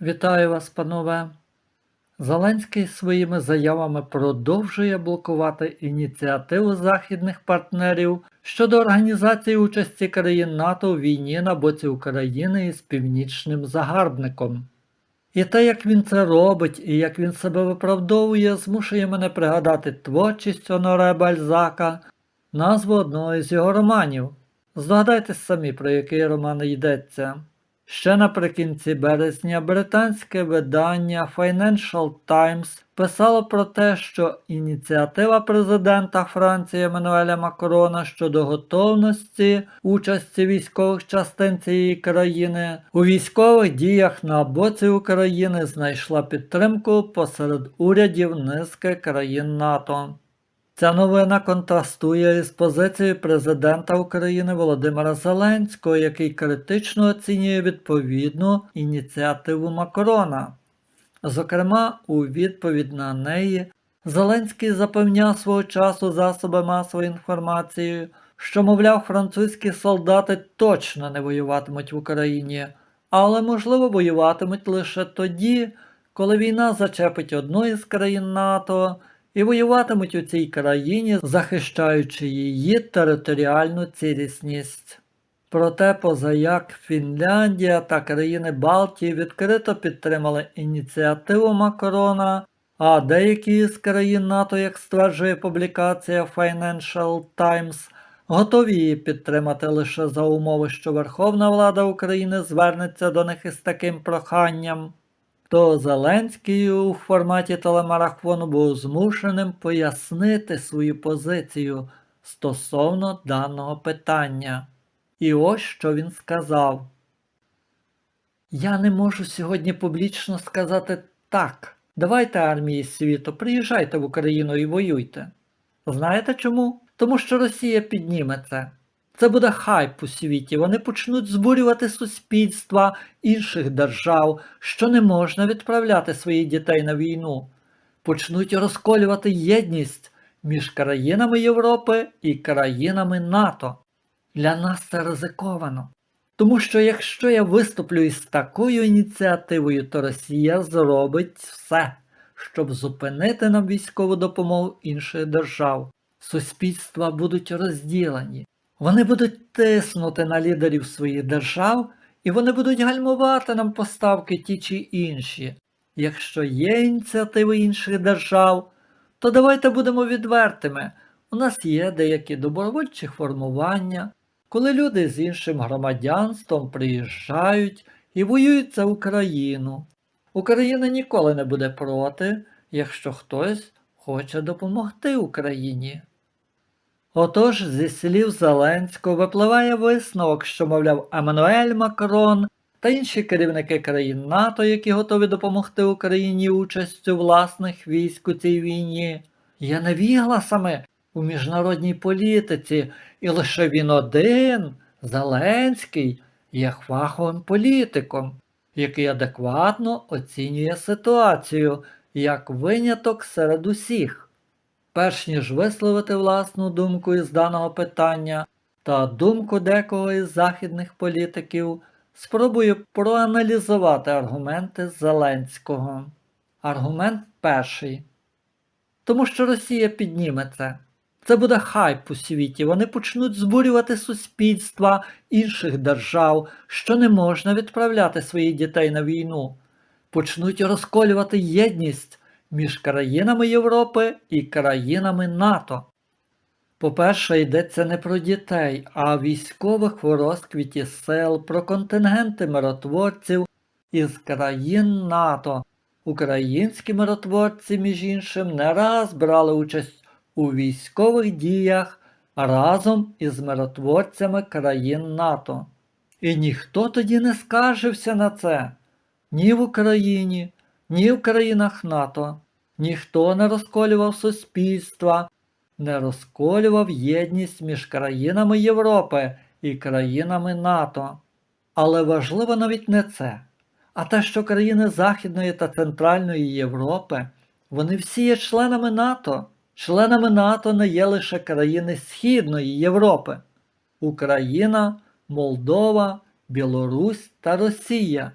Вітаю вас, панове. Зеленський своїми заявами продовжує блокувати ініціативу західних партнерів щодо організації участі країн НАТО у війні на боці України із північним загарбником. І те, як він це робить і як він себе виправдовує, змушує мене пригадати творчість Оноре Бальзака, назву одного із його романів. Здогадайтесь самі, про який роман йдеться. Ще наприкінці березня британське видання Financial Times писало про те, що ініціатива президента Франції Еммануеля Макрона щодо готовності участі військових частин цієї країни у військових діях на боці України знайшла підтримку посеред урядів низки країн НАТО. Ця новина контрастує із позицією президента України Володимира Зеленського, який критично оцінює відповідну ініціативу Макрона. Зокрема, у відповідь на неї Зеленський запевняв свого часу засоби масової інформації, що, мовляв, французькі солдати точно не воюватимуть в Україні, але, можливо, воюватимуть лише тоді, коли війна зачепить одну із країн НАТО і воюватимуть у цій країні, захищаючи її територіальну цілісність. Проте, позаяк Фінляндія та країни Балтії відкрито підтримали ініціативу Макрона, а деякі з країн НАТО, як стверджує публікація Financial Times, готові її підтримати лише за умови, що Верховна Влада України звернеться до них із таким проханням то Зеленський у форматі телемарафону був змушеним пояснити свою позицію стосовно даного питання. І ось що він сказав. Я не можу сьогодні публічно сказати так. Давайте армії світу, приїжджайте в Україну і воюйте. Знаєте чому? Тому що Росія підніме це. Це буде хайп у світі. Вони почнуть збурювати суспільства інших держав, що не можна відправляти своїх дітей на війну. Почнуть розколювати єдність між країнами Європи і країнами НАТО. Для нас це ризиковано. Тому що якщо я виступлю із такою ініціативою, то Росія зробить все, щоб зупинити нам військову допомогу інших держав. Суспільства будуть розділені. Вони будуть тиснути на лідерів своїх держав, і вони будуть гальмувати нам поставки ті чи інші. Якщо є ініціативи інших держав, то давайте будемо відвертими. У нас є деякі добровольчі формування, коли люди з іншим громадянством приїжджають і воюють за Україну. Україна ніколи не буде проти, якщо хтось хоче допомогти Україні. Отож, зі слів Зеленського випливає висновок, що, мовляв, Еммануель Макрон та інші керівники країн НАТО, які готові допомогти Україні участю власних військ у цій війні, є невігласами у міжнародній політиці, і лише він один, Зеленський, є фаховим політиком, який адекватно оцінює ситуацію як виняток серед усіх перш ніж висловити власну думку із даного питання та думку декого із західних політиків, спробую проаналізувати аргументи Зеленського. Аргумент перший. Тому що Росія підніме це. Це буде хайп у світі. Вони почнуть збурювати суспільства інших держав, що не можна відправляти своїх дітей на війну, почнуть розколювати єдність між країнами Європи і країнами НАТО. По-перше, йдеться не про дітей, а військових в розквіті сил, про контингенти миротворців із країн НАТО. Українські миротворці, між іншим, не раз брали участь у військових діях разом із миротворцями країн НАТО. І ніхто тоді не скаржився на це ні в Україні, ні в країнах НАТО. Ніхто не розколював суспільства, не розколював єдність між країнами Європи і країнами НАТО. Але важливо навіть не це, а те, що країни Західної та Центральної Європи, вони всі є членами НАТО. Членами НАТО не є лише країни Східної Європи Україна, Молдова, Білорусь та Росія.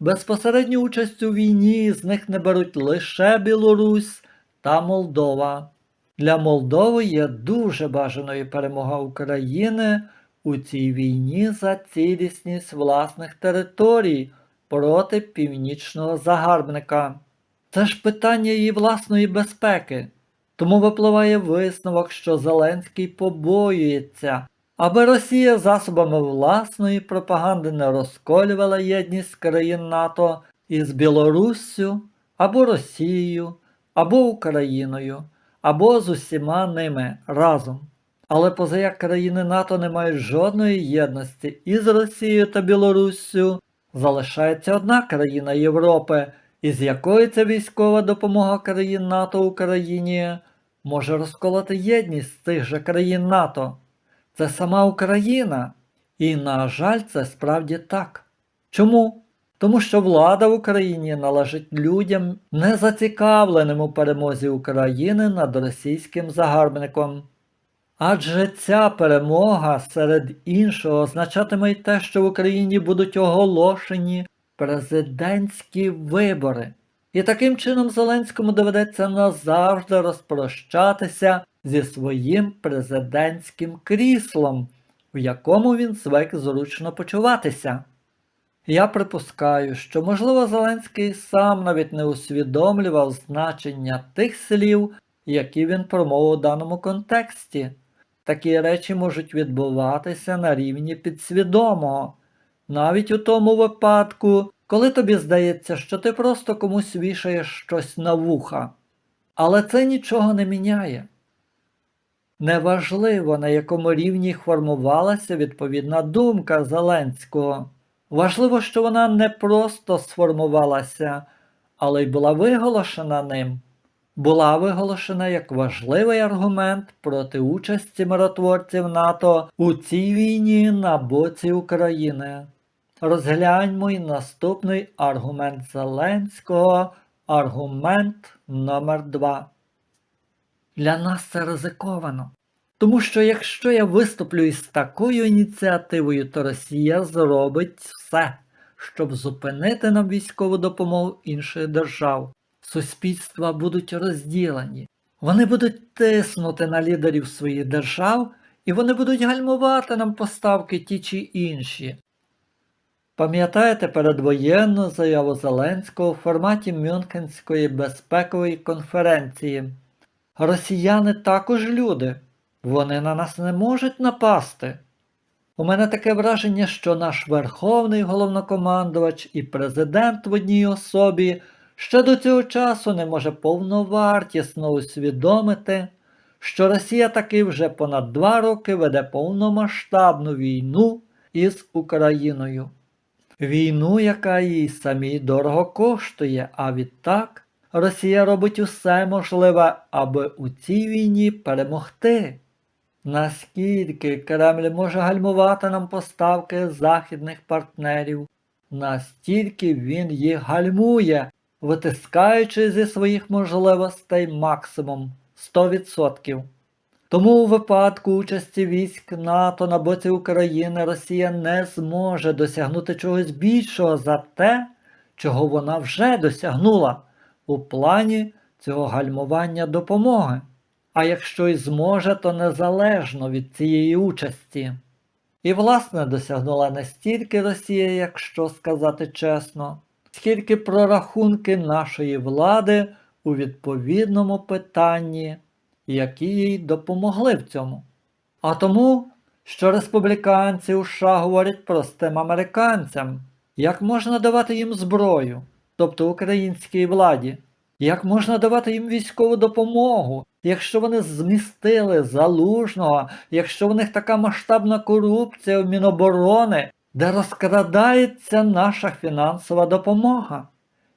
Безпосередню участь у війні з них не беруть лише Білорусь та Молдова. Для Молдови є дуже бажаною перемога України у цій війні за цілісність власних територій проти північного загарбника. Це ж питання її власної безпеки. Тому випливає висновок, що Зеленський побоюється, аби Росія засобами власної пропаганди не розколювала єдність країн НАТО із Білоруссю або Росією, або Україною, або з усіма ними разом. Але позаяк країни НАТО не мають жодної єдності із Росією та Білоруссю, залишається одна країна Європи, із якої ця військова допомога країн НАТО Україні може розколоти єдність цих же країн НАТО. Це сама Україна. І, на жаль, це справді так. Чому? Тому що влада в Україні належить людям, не зацікавленим у перемозі України над російським загарбником. Адже ця перемога серед іншого означатиме й те, що в Україні будуть оголошені президентські вибори. І таким чином Зеленському доведеться назавжди розпрощатися зі своїм президентським кріслом, в якому він звик зручно почуватися. Я припускаю, що, можливо, Зеленський сам навіть не усвідомлював значення тих слів, які він промовив у даному контексті. Такі речі можуть відбуватися на рівні підсвідомого, навіть у тому випадку, коли тобі здається, що ти просто комусь вішаєш щось на вуха. Але це нічого не міняє. Неважливо, на якому рівні формувалася відповідна думка Зеленського. Важливо, що вона не просто сформувалася, але й була виголошена ним. Була виголошена як важливий аргумент проти участі миротворців НАТО у цій війні на боці України. Розгляньмо й наступний аргумент Зеленського, аргумент номер 2 Для нас це ризиковано. Тому що якщо я виступлю із такою ініціативою, то Росія зробить все, щоб зупинити нам військову допомогу інших держав. Суспільства будуть розділені. Вони будуть тиснути на лідерів своїх держав, і вони будуть гальмувати нам поставки ті чи інші. Пам'ятаєте передвоєнну заяву Зеленського у форматі Мюнхенської безпекової конференції? Росіяни також люди, вони на нас не можуть напасти. У мене таке враження, що наш верховний головнокомандувач і президент в одній особі ще до цього часу не може повновартісно усвідомити, що Росія таки вже понад два роки веде повномасштабну війну із Україною. Війну, яка їй самій дорого коштує, а відтак Росія робить усе можливе, аби у цій війні перемогти. Наскільки Кремль може гальмувати нам поставки західних партнерів, настільки він їх гальмує, витискаючи зі своїх можливостей максимум 100%. Тому у випадку участі військ НАТО на боці України Росія не зможе досягнути чогось більшого за те, чого вона вже досягнула у плані цього гальмування допомоги. А якщо й зможе, то незалежно від цієї участі. І, власне, досягнула не стільки Росія, якщо сказати чесно, скільки прорахунки нашої влади у відповідному питанні, які їй допомогли в цьому. А тому, що республіканці у США говорять простим американцям, як можна давати їм зброю, тобто українській владі, як можна давати їм військову допомогу, якщо вони змістили залужного, якщо в них така масштабна корупція в Міноборони, де розкрадається наша фінансова допомога?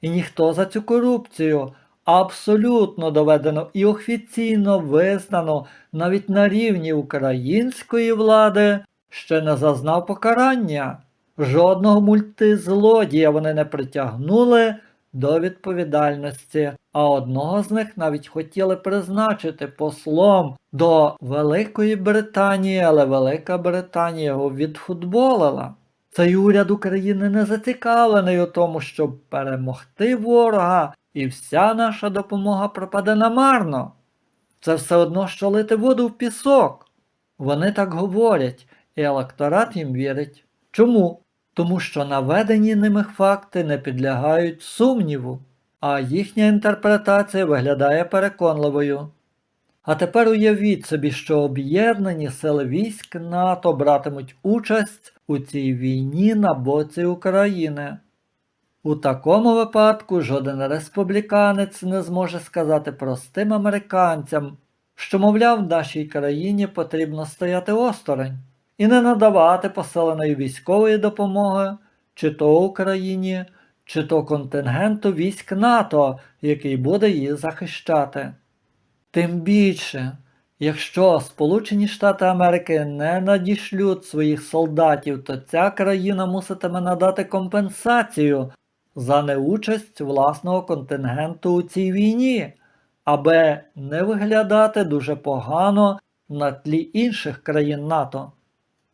І ніхто за цю корупцію абсолютно доведено і офіційно визнано навіть на рівні української влади ще не зазнав покарання. Жодного мультизлодія вони не притягнули до відповідальності, а одного з них навіть хотіли призначити послом до Великої Британії, але Велика Британія його відфутболила. Цей уряд України не зацікавлений у тому, щоб перемогти ворога, і вся наша допомога пропаде намарно. Це все одно, що лити воду в пісок. Вони так говорять, і електорат їм вірить. Чому? Тому що наведені ними факти не підлягають сумніву, а їхня інтерпретація виглядає переконливою. А тепер уявіть собі, що об'єднані сили військ НАТО братимуть участь у цій війні на боці України. У такому випадку жоден республіканець не зможе сказати простим американцям, що, мовляв, нашій країні потрібно стояти осторонь і не надавати посиленої військової допомоги чи то Україні, чи то контингенту військ НАТО, який буде її захищати. Тим більше, якщо Сполучені Штати Америки не надішлють своїх солдатів, то ця країна муситиме надати компенсацію за неучасть власного контингенту у цій війні, аби не виглядати дуже погано на тлі інших країн НАТО.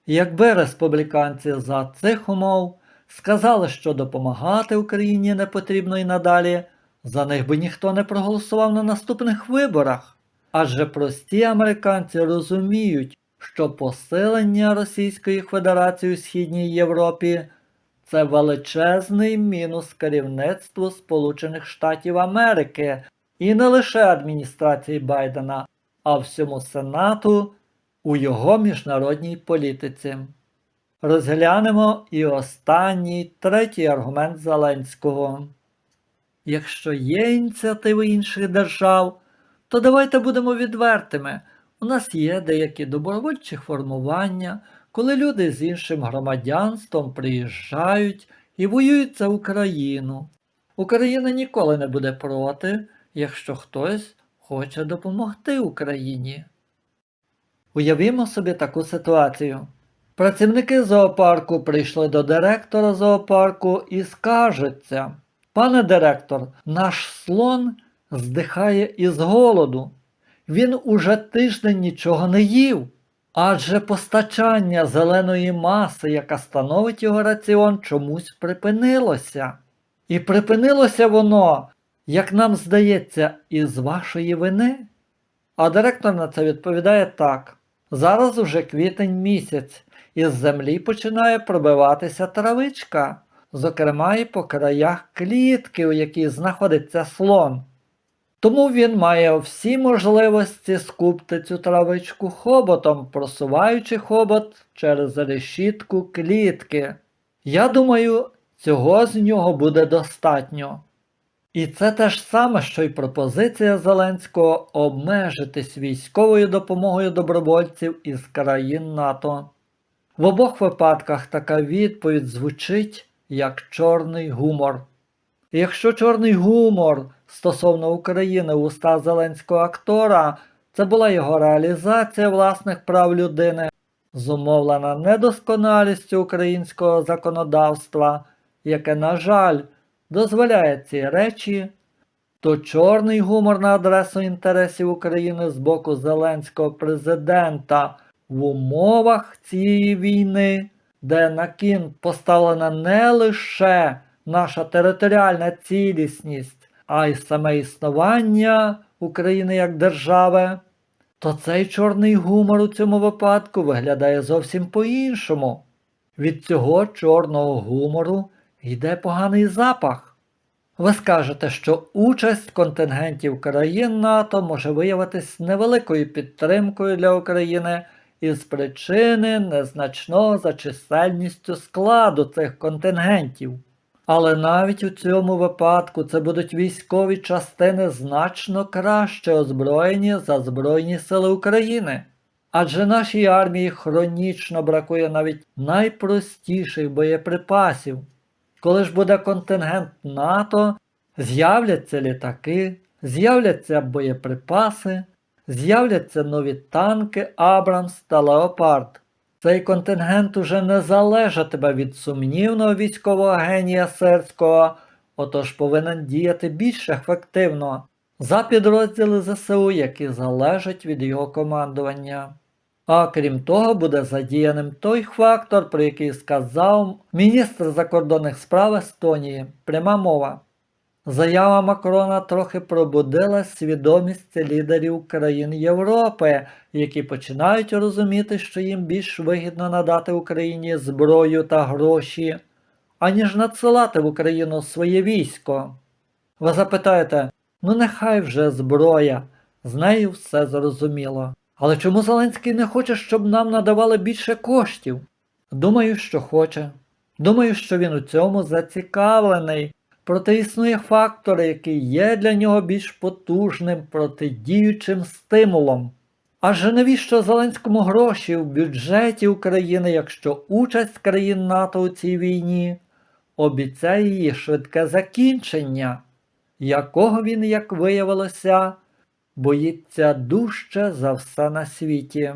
Якби республіканці за цих умов сказали, що допомагати Україні не потрібно і надалі, за них би ніхто не проголосував на наступних виборах. Адже прості американці розуміють, що посилення Російської Федерації у Східній Європі це величезний мінус керівництву Сполучених Штатів Америки і не лише адміністрації Байдена, а всьому Сенату у його міжнародній політиці. Розглянемо і останній третій аргумент Зеленського. Якщо є ініціативи інших держав, то давайте будемо відвертими. У нас є деякі добровольчі формування, коли люди з іншим громадянством приїжджають і воюють за Україну. Україна ніколи не буде проти, якщо хтось хоче допомогти Україні. Уявімо собі таку ситуацію. Працівники зоопарку прийшли до директора зоопарку і скаржаться. Пане директор, наш слон здихає із голоду. Він уже тиждень нічого не їв. Адже постачання зеленої маси, яка становить його раціон, чомусь припинилося. І припинилося воно, як нам здається, із вашої вини. А директор на це відповідає так: зараз уже квітень місяць, із землі починає пробиватися травичка, зокрема і по краях клітки, у якій знаходиться слон. Тому він має всі можливості скупти цю травичку хоботом, просуваючи хобот через решітку клітки. Я думаю, цього з нього буде достатньо. І це те ж саме, що й пропозиція Зеленського обмежитись військовою допомогою добровольців із країн НАТО. В обох випадках така відповідь звучить як чорний гумор. І якщо чорний гумор стосовно України уста зеленського актора, це була його реалізація власних прав людини, зумовлена недосконалістю українського законодавства, яке, на жаль, дозволяє ці речі, то чорний гумор на адресу інтересів України з боку зеленського президента в умовах цієї війни, де на кін поставлена не лише наша територіальна цілісність, а й саме існування України як держави, то цей чорний гумор у цьому випадку виглядає зовсім по-іншому. Від цього чорного гумору йде поганий запах. Ви скажете, що участь контингентів країн НАТО може виявитись невеликою підтримкою для України із причини незначного за чисельністю складу цих контингентів. Але навіть у цьому випадку це будуть військові частини значно краще озброєні за Збройні Сили України. Адже нашій армії хронічно бракує навіть найпростіших боєприпасів. Коли ж буде контингент НАТО, з'являться літаки, з'являться боєприпаси, з'являться нові танки Абрамс та Леопард. Цей контингент уже не залежатиме від сумнівного військового генія серського, отож повинен діяти більш ефективно за підрозділи ЗСУ, які залежать від його командування. А крім того, буде задіяним той фактор, про який сказав міністр закордонних справ Естонії. Пряма мова. Заява Макрона трохи пробудила свідомість лідерів країн Європи, які починають розуміти, що їм більш вигідно надати Україні зброю та гроші, аніж надсилати в Україну своє військо. Ви запитаєте, ну нехай вже зброя, з нею все зрозуміло. Але чому Зеленський не хоче, щоб нам надавали більше коштів? Думаю, що хоче. Думаю, що він у цьому зацікавлений. Проте існує фактор, який є для нього більш потужним протидіючим стимулом. Адже навіщо Зеленському гроші в бюджеті України, якщо участь країн НАТО у цій війні обіцяє її швидке закінчення, якого він, як виявилося, боїться дужче за все на світі.